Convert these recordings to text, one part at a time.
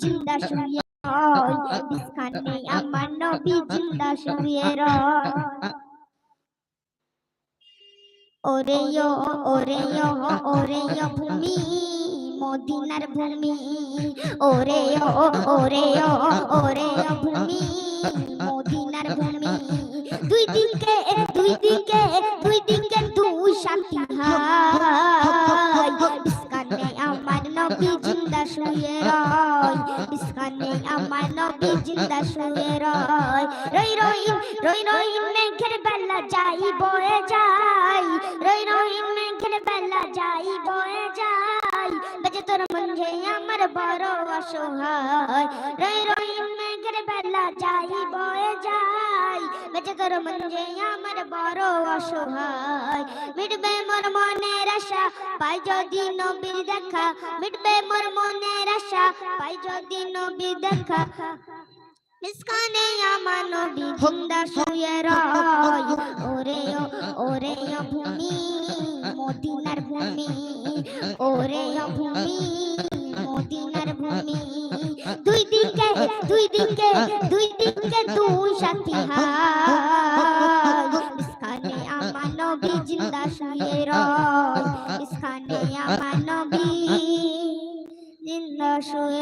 জিন্দা শুয়ে রয় বিস্কানে আমার নবী জিন্দা শুয়ে রয় ওরে ও ওরে ও ওরে ও ভূমি, মদিনার ভূমি। ওরে ও ওরে ও ওরে ও ভূমি, মদিনার ভূমি। দুই দিকে দুই দিকে দুই দিকে দুই সাথী হাই বিস্কানে আমার নবী জিন্দা শুয়ে রয় বিস্কানে আমার নবী জিন্দা শুয়ে রয় রই রই রই রই মেঘের বেলা যাই বয়ে যাই রই রই মেঘের বেলা যাই বয়ে যাই বেজে তোর যে আমার বড় অসহায় রই রই মেঘের বেলা যাই বয়ে যাই বেজে তোর মঞ্জে আমার বড় অসহায় মিটবে মোর মনের আশা পাই যদি নবীর দেখা মিটবে মোর মনের আশা পাই যদি নবীর দেখা মিসকানে আমার নবী জিন্দা শুয়ে রয় ওরে ওরে ভূমি মদিনার ভূমি ওরে ভূমি মদিনার ভূমি দুই দিকে দুই দিকে দুই দিকে দুই সাথী হাই মিসকানে আমার জিন্দা শুয়ে রয়। ইসখানে আমার জিন্দা শুয়ে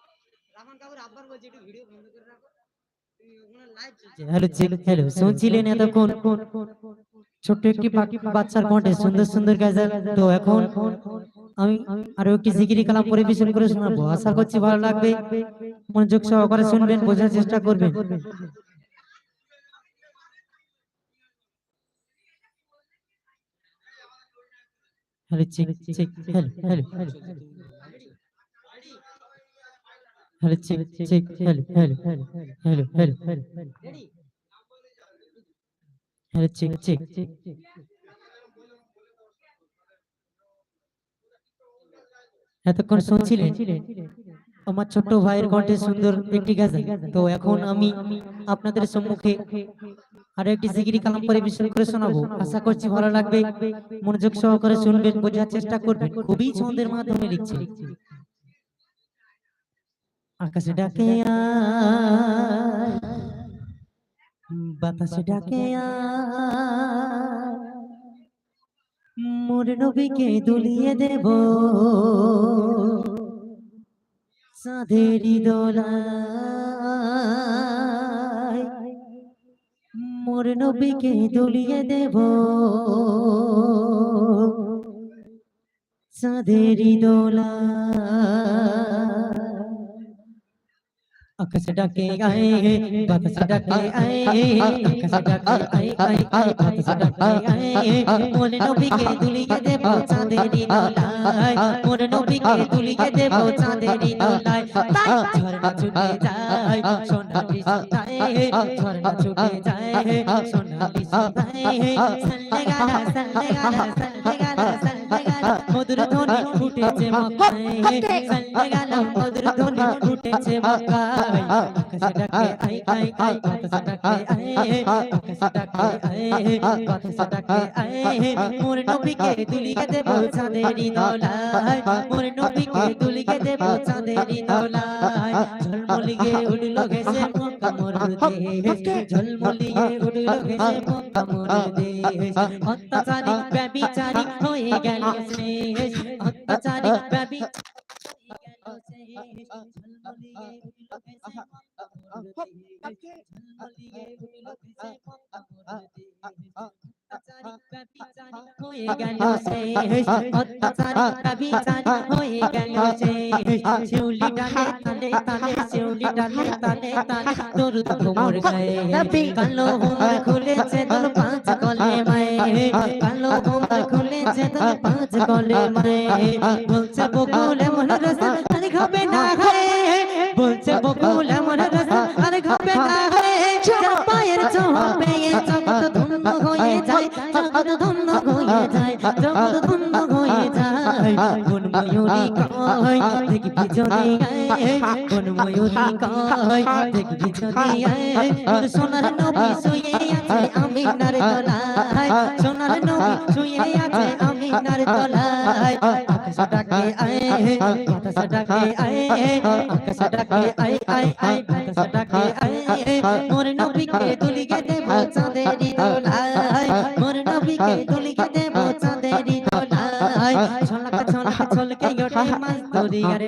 হ্যালো হ্যালো ছোট্ট একটি বাচ্চার সুন্দর সুন্দর তো এখন আমি একটি পরিবেশন করে আশা করছি ভালো লাগবে। মনোযোগ সহকারে শুনবেন, বোঝার চেষ্টা করবেন। Hello hello hello. Hello check check hello hello hello hello hello check check এতক্ষণ শুনছিলেন আমার ছোট্ট ভাইয়ের কণ্ঠে সুন্দর একটি গাজা তো এখন আমি আপনাদের সম্মুখে আরও একটি জিগিরি কালাম পরিবেশন করে শোনাবো। আশা করছি ভালো লাগবে। মনোযোগ সহকারে শুনবেন বোঝার চেষ্টা করবেন। খুবই ছন্দের মাধ্যমে লিখছে আকাশে ডাকে বাতাসে ডাকে মোর নবীকে দুলিয়ে দেব। সাধেরি দোলায় মোর নবীকে দুলিয়ে দেব। সাধেরি দোলায় মধুর সল্লে গালা মধুর ডাকে আই মোর নবীকে দুলিয়ে দেব চাঁদেরি দোলায় মোর নবীকে দুলিয়ে দেব চাঁদেরি দোলায় ঝলমলিয়ে উড়লো গেছে মক্কা মোর দেশ ঝলমলিয়ে উড়লো গেছে মক্কা মোর দেশ অত্যাচারী ব্যবিচারী হয়ে গেল শেষ অত্যাচারী ব্যবিচারী कैसे झलमलिए उठिलो कैसे कमोरती झलमलिए उठिलो कैसे कमोरती হয়ে গেল খুলেছে খাবে না খায় বলছে বকুল এমন রসা আর খাবে না খায় যার পায়ের পেয়ে জগৎ ধন্য হয়ে যায় জগৎ ধন্য হয়ে যায় জগৎ ধন্য হয়ে যায় কোন ময়ূরী কয় দেখবি যদি কোন ময়ূরী কয় দেখবি যদি কোন সোনার নবী শুয়ে আছে আমিনার তলায় সোনার নবী শুয়ে আছে মদিনার তলায়, আকাশ ডাকে আয়ে হে আকাশ ডাকে আয়ে হে, আকাশ ডাকে আই আই আই আকাশ ডাকে আয়ে হে, মোর নবীকে তুলি গে দেব চাঁদেরি দোলায়, মোর নবীকে তুলি গে দেব চাঁদেরি দোলায় মাছ দরিয়ার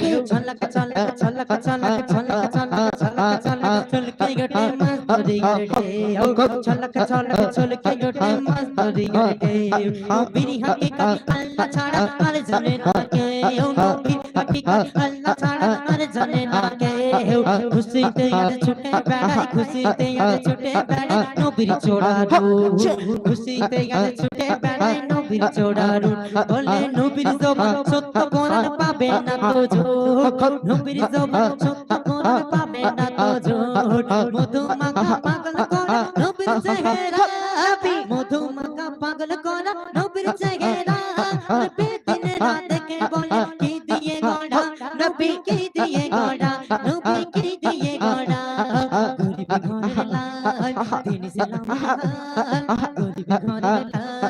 ঢেউ ছলক ছলক ছলক ছলক ছলক ছলক ছলক ছলক ছলকে ওঠে মাছ দরিয়ার ঢেউ ছলক ছলক ছলকে ওঠে মাছ দরিয়ার ঢেউ নবীর হাকিকত আল্লাহ ছাড়া আর জানে না কেউ নবীর হাকিকত আল্লাহ ছাড়া আর জানে না কেউ খুশিতে আর ছুটে বেড়াই খুশিতে আর ছুটে বেড়াই নবীর চোড়ারু খুশিতে আর ছুটে বেড়াই নবীর চোড়ারু বলে নবীর জবান সত্য কোরআন পাবে না তো ঝোট নবীর জবান সত্য কোরআন পাবে না তো ঝোট মধু মাখা পাগল করা নবীর চেহারা। মধু মাখা পাগল করা নবীর চেহারা। নবী দিন রাত দেখে বলে কি দিয়ে গড়া? নবী কি দিয়ে গড়া? নবী কি দিয়ে গড়া? গরিব ঘরের লাল দিন ইসলামের হাল গরিব ঘরের লাল।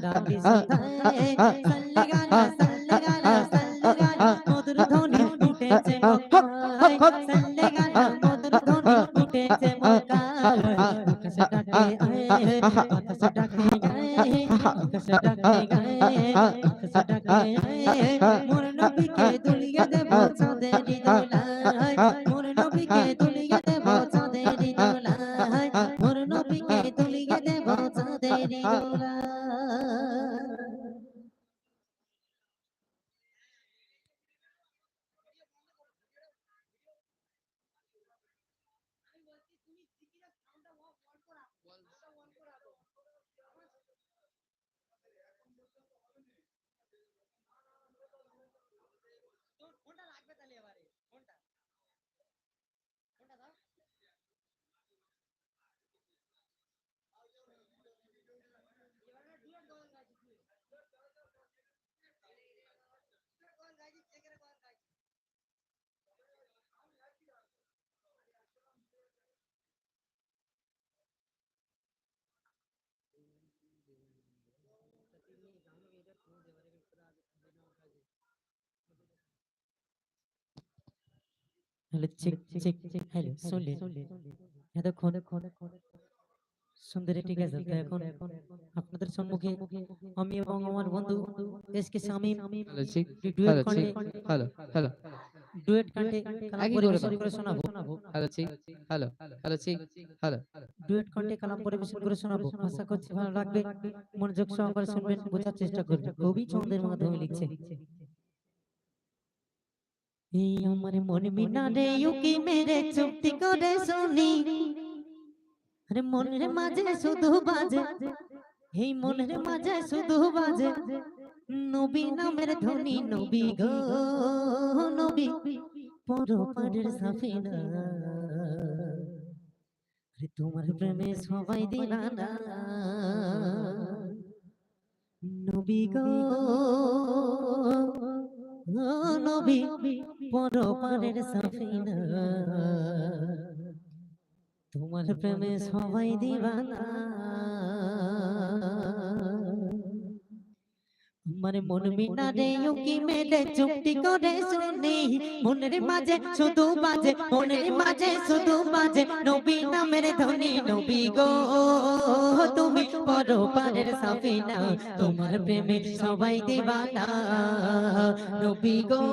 মোর নবীকে দুলিয়া দেব চাঁদের দোলায় মোর নবীকে হ্যালো চেক চেক হ্যালো শুনলে এতক্ষণ সুন্দরী ঠিক আছে তো এখন আপনাদের সম্মুখে আমি এবং আমার বন্ধু S K Shamim duet hello কণ্ঠে হ্যালো হ্যালো। ডুয়েট কণ্ঠে কালাম পরিবেশন করে শোনাবো। Hello check hello hello check hello. Duet কণ্ঠে কালাম পরিবেশন করে শোনাবো। আশা করছি ভালো লাগবে। মনোযোগ সহকারে শুনবেন বোঝার চেষ্টা করবেন। কবি ছন্দের মাধ্যমে লিখছে। এই আমার মন মিনারে ইউকি মেরে চুক্তি করে শুনি। আরে মনের মাঝে শুধু বাজে। এই মনের মাঝে শুধু বাজে। নবী নামের ধ্বনি নবী গো নবী। পরপারের সাফিনা। আরে তোমার প্রেমে সবাই দিলানা নবী গো নবী পরপারের সাফিনা। তোমার প্রেমে সবাই দিবানা। আমার মন মিনারে কি মেলে চুপটি করে শুনি। মনের মাঝে শুধু বাজে মনের মাঝে শুধু বাজে। নবী নামের ধ্বনি নবী গো তুমি পরো পারের সাফিনা তোমার প্রেমে সবাই দিবানা। নবী গো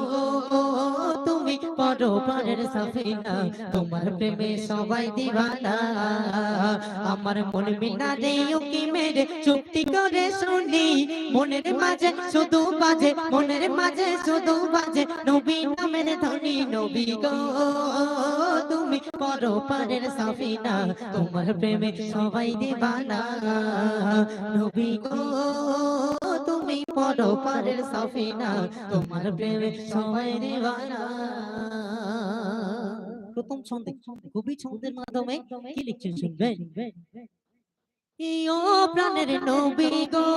তুমি পরো পারের সাফিনা, তোমার প্রেমে সবাই দিবানা। আমার মন মিনারে উকি মেরে চুপটি করে শুনি। মনের মাঝে শুধু বাজে, মনের মাঝে শুধু বাজে। নবী নামের ধ্বনি নবী গো, তুমি পরো পারের সাফিনা, তোমার প্রেমে সবাই দিবানা। নবী গো তুমি সাফিনা, তোমার প্রেমে দিবানা প্রথম ছন্দে, কবি ছন্দের মাধ্যমে কি লিখছেন শুনবেন? প্রাণের নবী গো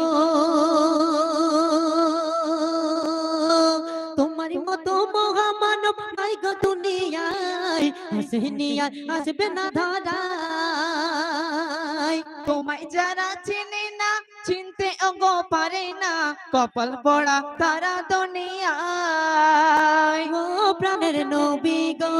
মতো মহামানব নাই গো দুনিয়ায়। আসবে না ধরায় তোমায় যারা চিনে না, চিনতে অঙ্গ পারে না। কপাল পড়া তারা দুনিয়ায়। ও প্রাণের নবী গো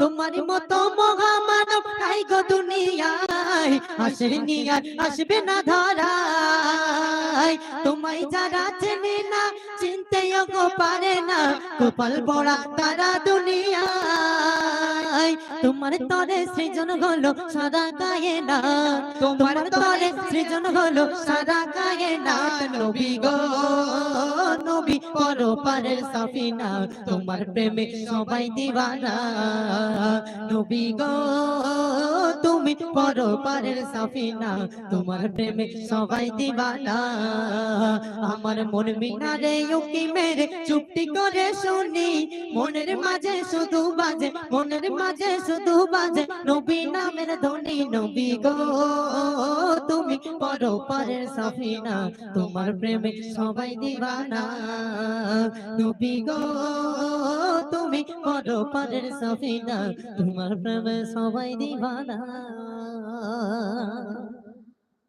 তোমারই মতো মহামানব নাই গো দুনিয়ায়। হাসিনিয়ায় আসবে না ধরায়। তোমায় যারা চেনে না, চিনতে গো পারে না। কপাল পড়া তারা দুনিয়ায়। তোমার তরে সৃজন হলো সাদা গায়ে না তোমার তরে সৃজন হলো সাদা গায়ে না নবী গো, নবী পরো পারের সাফিনা। তোমার প্রেমে সবাই দিবানা। নবী গো, তুমি পরো পারের সাফিনা। তোমার প্রেমে সবাই দিবানা। আমার মন মিনারে উকি মেরে চুপটি করে শুনি। মনের মাঝে শুধু বাজে, মনের মাঝে শুধু বাজে। নবী নামের ধ্বনি, নবী গো, তুমি পরো পারের সাফিনা, তোমার প্রেমে সবাই দিবানা। নবী গো, তুমি পরো পারের সাফিনা, তোমার প্রেমে সবাই দিবানা।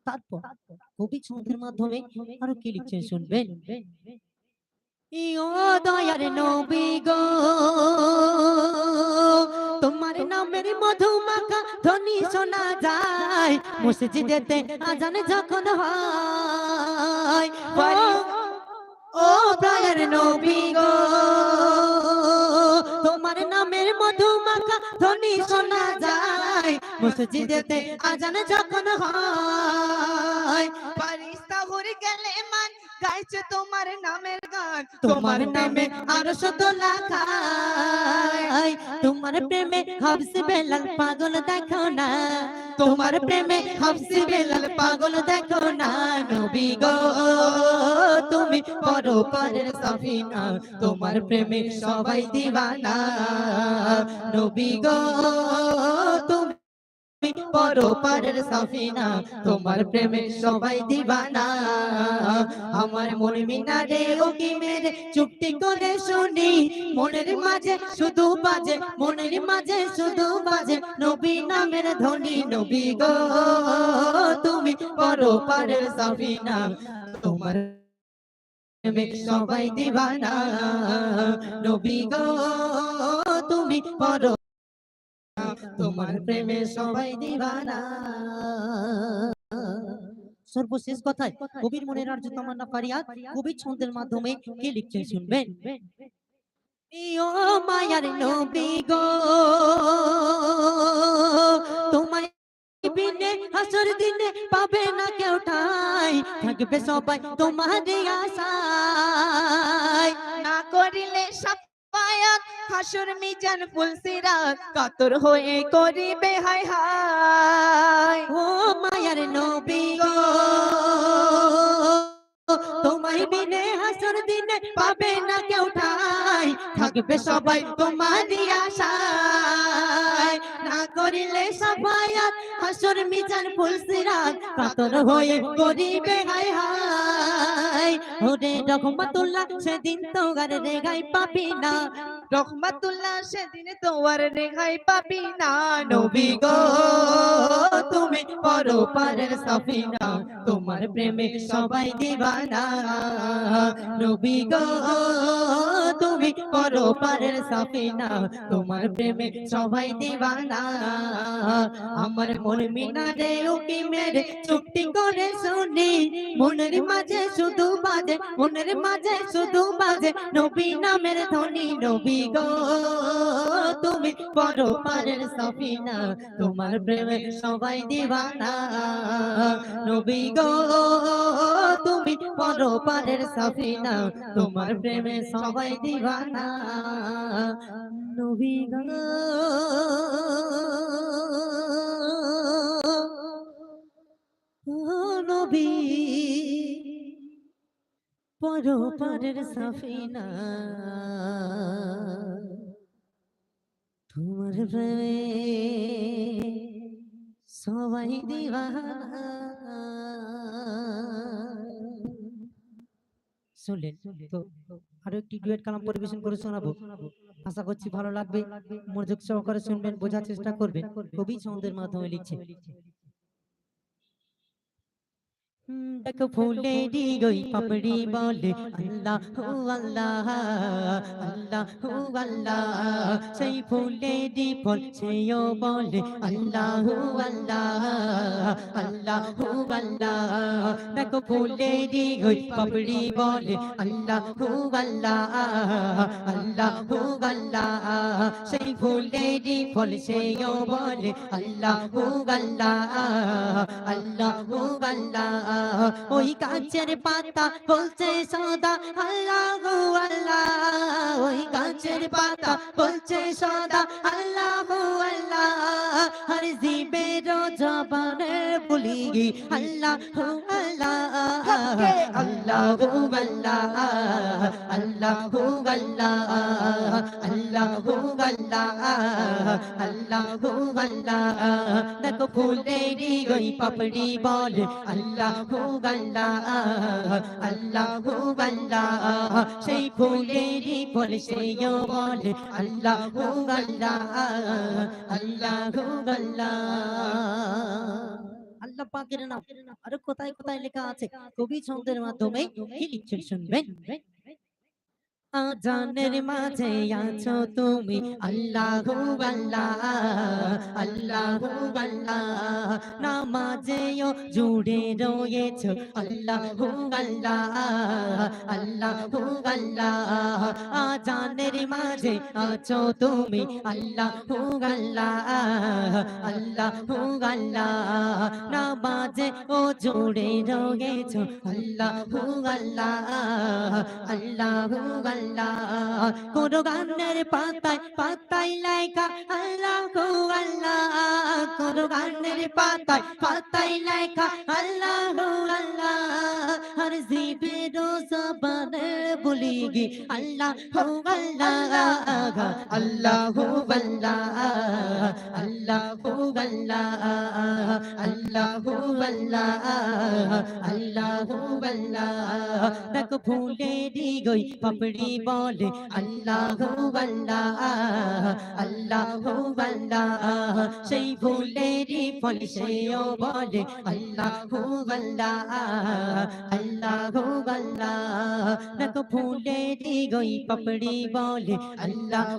তারপর কবি ছন্দের মাধ্যমে আরও কি লিখছেন শুনবেন? ও দয়ার নবী গো তোমার নামের মধু মাখা ধ্বনি শোনা যায়। মসজিদেতে আজান যখন হয় ও- দয়ার নবী গো তোমার নামের মধু মাখা ধ্বনি শোনা যায়। মসজিদেতে আজান যখন হয় ফারিস্তা হয়ে গেলে গাইছে তোমার নামের গান তোমার নামে আরও শত লাখাই তোমার প্রেমে হাফসি বেলাল পাগল দেখো না। তোমার প্রেমে হাফসি বেলাল পাগল দেখো না। নবী গো তুমি পরো পারের সাফিনা তোমার প্রেমে সবাই দিবানা। নবী গো তুমি পরো পারের সাফিনা, তোমার প্রেমে সবাই দিবানা। আমার মন মিনারে ওকি মেরে চুপটি করে শুনি, মনের মাঝে শুধু বাজে, মনের মাঝে শুধু বাজে, নবী নামের ধ্বনি, নবী গো, তুমি পরো পারের সাফিনা, তোমার সবাই দিবানা। নবী গো, তুমি পরো তোমার প্রেমে সবাই দিবানা। সর্বশেষ কথায় কবির মনের আর্য তামান্না ফারিয়াদ, কবির ছন্দের মাধ্যমে কে লিখছেন শুনবেন? মায়ার নবী গো, তোমায় বিনে হাসর দিনে পাবে না কেউ ঠাই। থাকবে সবাই তোমার আশায়। না করিলে সাফায়াত হাসুর মিজান ফুল সিরাত, কাতর হয়ে করিবে, হায় হায়। ও মায়ার নবী গো, তোমায় বিনে হাসুর দিনে পাবে না কেউ ঠাই। থাকবে সবাই তোমারই আশায়। করিলে সাফায়াত, হাসর মিজান ফুলসিরাত কাতর হয়ে করিবে হায় হায়। ওরে রহমতুল্লাহ, সেদিন তো গারে রেগাই পাবি না। রহমাতুল্লাহ সেদিন তোমার রেখাই পাবি না, নবী গো। তুমি পরপারের সফিনা, তোমার প্রেমে সবাই দিবানা। নবী গো, তুমি পরপারের সফিনা, তোমার প্রেমে সবাই দিবানা। আমার মন মিনারে উকি মেরে চুপটি করে শুনি, মনের মাঝে শুধু বাজে, মনের মাঝে শুধু বাজে, নবী নামের ধ্বনি, নবী গো, তুমি পরপারের সফিনা, তোমার প্রেমে সবাই দিবানা। নবী গো, তুমি পরপারের সফিনা, তোমার প্রেমে সবাই দিবানা। নবী গো, নবী পরপারের সফিনা। তোমার প্রেমে সবাই দিবানা। শুনলেন তো আরও একটি ডুয়েট কালাম পরিবেশন করে শোনাবো। আশা করছি ভালো লাগবে। মনোযোগ সহকারে শুনবেন বোঝার চেষ্টা করবেন। কবি ছন্দের মাধ্যমে লিখছে। দেখো ফুলেরি গই পাপড়ি বলে আল্লাহ হু আল্লাহ আল্লাহ হু আল্লাহ সেই ফুলেরি ফল সেও বলে আল্লাহ হু আল্লাহ আল্লাহ হু আল্লাহ দেখো ফুলেরি গই পাপড়ি বলে আল্লাহ হু আল্লাহ আল্লাহ হু আল্লাহ সেই ফুলেরি ফল সেও বলে আল্লাহ হু আল্লাহ আল্লাহ হু আল্লাহ ওই গাছের পাতা বলছে সদা, আল্লাহ আল্লাহ। ওই গাছের পাতা বলছে সদা, আল্লাহ আল্লাহ। হর জীবের জবানে বলি আল্লাহ আল্লাহ। আল্লাহ আল্লাহ আল্লাহ আল্লাহ আল্লাহ আল্লাহ আল্লাহ আল্লাহ। দেখো ফুলেরি ওই পাপড়ি বল, আল্লাহ আল্লাহ আল্লাহ আল্লাহ। সেই ফুলেরি ফল সেও বল, আল্লাহ আল্লাহ আল্লাহ আল্লাহ। আল্লাহ পাকের নাম আর কোথায় কোথায় লেখা আছে? কবি ছন্দের মাধ্যমে কি লিখছেন শুনবেন? আজানের মাঝে আছো তুমি। আল্লাহ আল্লাহ আল্লাহ আল্লাহ। নামাজেও জুড়ে রয়েছ। আল্লাহ আল্লাহ আল্লাহ আল্লাহ। আজানের মাঝে আছো তুমি। আল্লাহ আল্লাহ আল্লাহ আল্লাহ। নামাজে ও জুড়ে রয়েছ। আল্লাহ আল্লাহ আল্লাহ আল্লাহ। কোন গানের পাতায় পাতায় লেখা আল্লাহ গো আল্লাহ কোন গানের পাতায় পাতায় লেখা আল্লাহ গো আল্লাহ হর জিবের জবানে বলি গে আল্লাহ গো আল্লাহ আল্লাহ গো আল্লাহ আল্লাহ গো আল্লাহ আল্লাহ গো আল্লাহ আল্লাহ গো আল্লাহ। দেখো ফুলেরি গই পাপড়ি বলে, আল্লাহ আল্লাহ আল্লাহ আল্লাহ। সেই ফুলেরি ফল সেও বলে, আল্লাহ আল্লাহ আল্লাহ আল্লাহ। দেখো ফুলেরি গই পাপড়ি বলে, আল্লাহ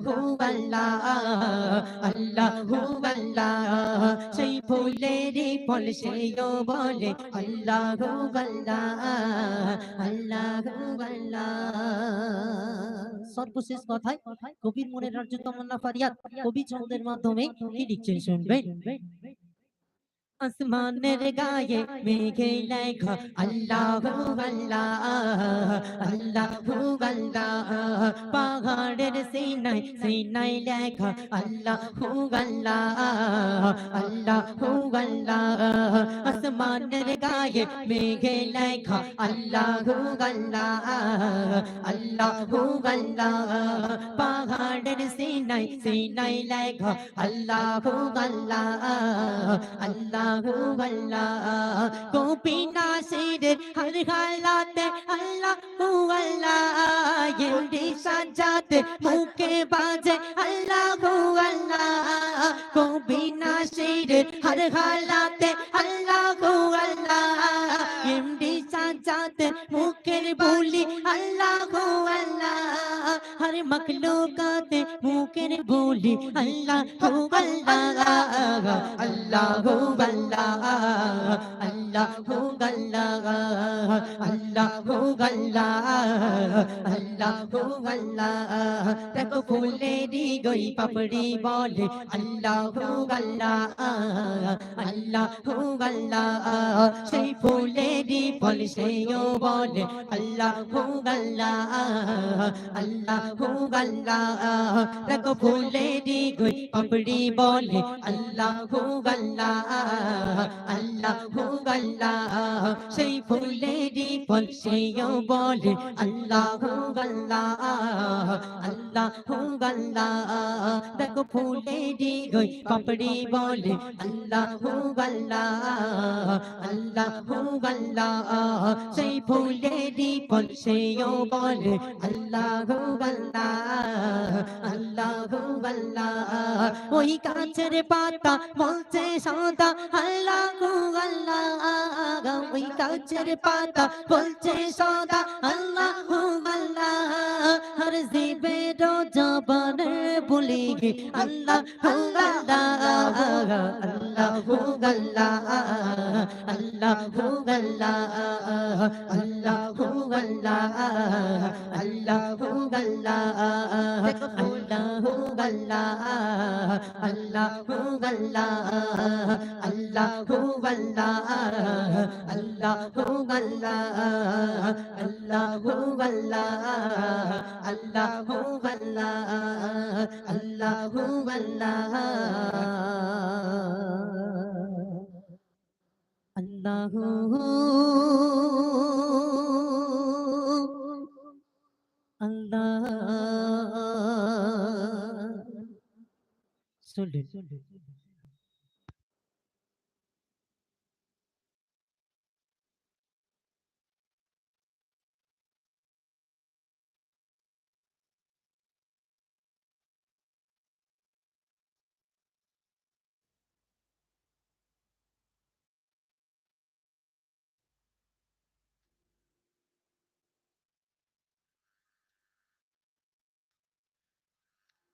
আল্লাহ আল্লাহ আল্লাহ। সেই ফুলেরি ফল সেও বলে আল্লাহ বলে, আল্লাহ আল্লাহ সর্বশেষ কথায় কবির মনের রাজ্য তমন্না ফারিয়াদ কবি ছন্দের মাধ্যমে কি লিখছেন শুনবেন? আসমানের গায়ে মেঘে লেখা, আল্লাহ আল্লাহ আল্লাহ আল্লাহ। পাহাড়ের সিনাই সিনাই লেখা, আল্লাহ আল্লাহ আল্লাহ আল্লাহ। আসমানের গায়ে মেঘে লেখা, আল্লাহ আল্লাহ আল্লাহ আল্লাহ। পাহাড়ের সিনাই সিনাই লেখা, আল্লাহ আল্লাহ আল্লাহ আল্লাহু গোপীনা সিদের হর হালাতে আল্লাহু আল্লাহ এমডি সাজাতে মুখে বাজে আল্লাহু আল্লাহ গোপীনা সিদের হর হালাতে আল্লাহু আল্লাহ এমডি সাজাতে মুখের মখলুকাতে, মুখের বলি, আল্লাহু আল্লাহ আল্লাহু আল্লাহ আল্লাহু আল্লাহ আল্লাহু আল্লাহ আল্লাহু, আল্লাহ দেখো ফুলেরি গই পাপড়ি বলে আল্লাহু, আল্লাহ আল্লাহু আল্লাহ, সেই ফুলেরি ফল সেও বলে, আল্লাহু আল্লাহ, আল্লাহু আল্লাহ দেখো ফুলেরি গই পাপড়ি বলে আল্লাহু আল্লাহ আল্লাহু আল্লাহ সেই ফুলেরি ফল সেও বলে আল্লাহু আল্লাহ দেখো ফুলেরি গই পাপড়ি বলে আল্লাহু আল্লাহ সেই ফুলেরি ফল সেও বলে আল্লাহু আল্লাহ আল্লাহু আল্লাহ ওই কাছের পাতা বলছে সাদা আল্লাহ আল্লাহ ওই গাছের পাতা বলছে সাদা আল্লাহু আল্লাহ হর জিবের জবানে বলি গে আল্লাহু আল্লাহ আল্লাহু আল্লাহ আল্লাহু আল্লাহ আল্লাহু আল্লাহ আল্লাহু അല്ലാഹു അല്ലാ അല്ലാഹു അല്ലാ അല്ലാഹു അല്ലാ അല്ലാഹു അല്ലാ അല്ലാഹു അല്ലാ சொல்லு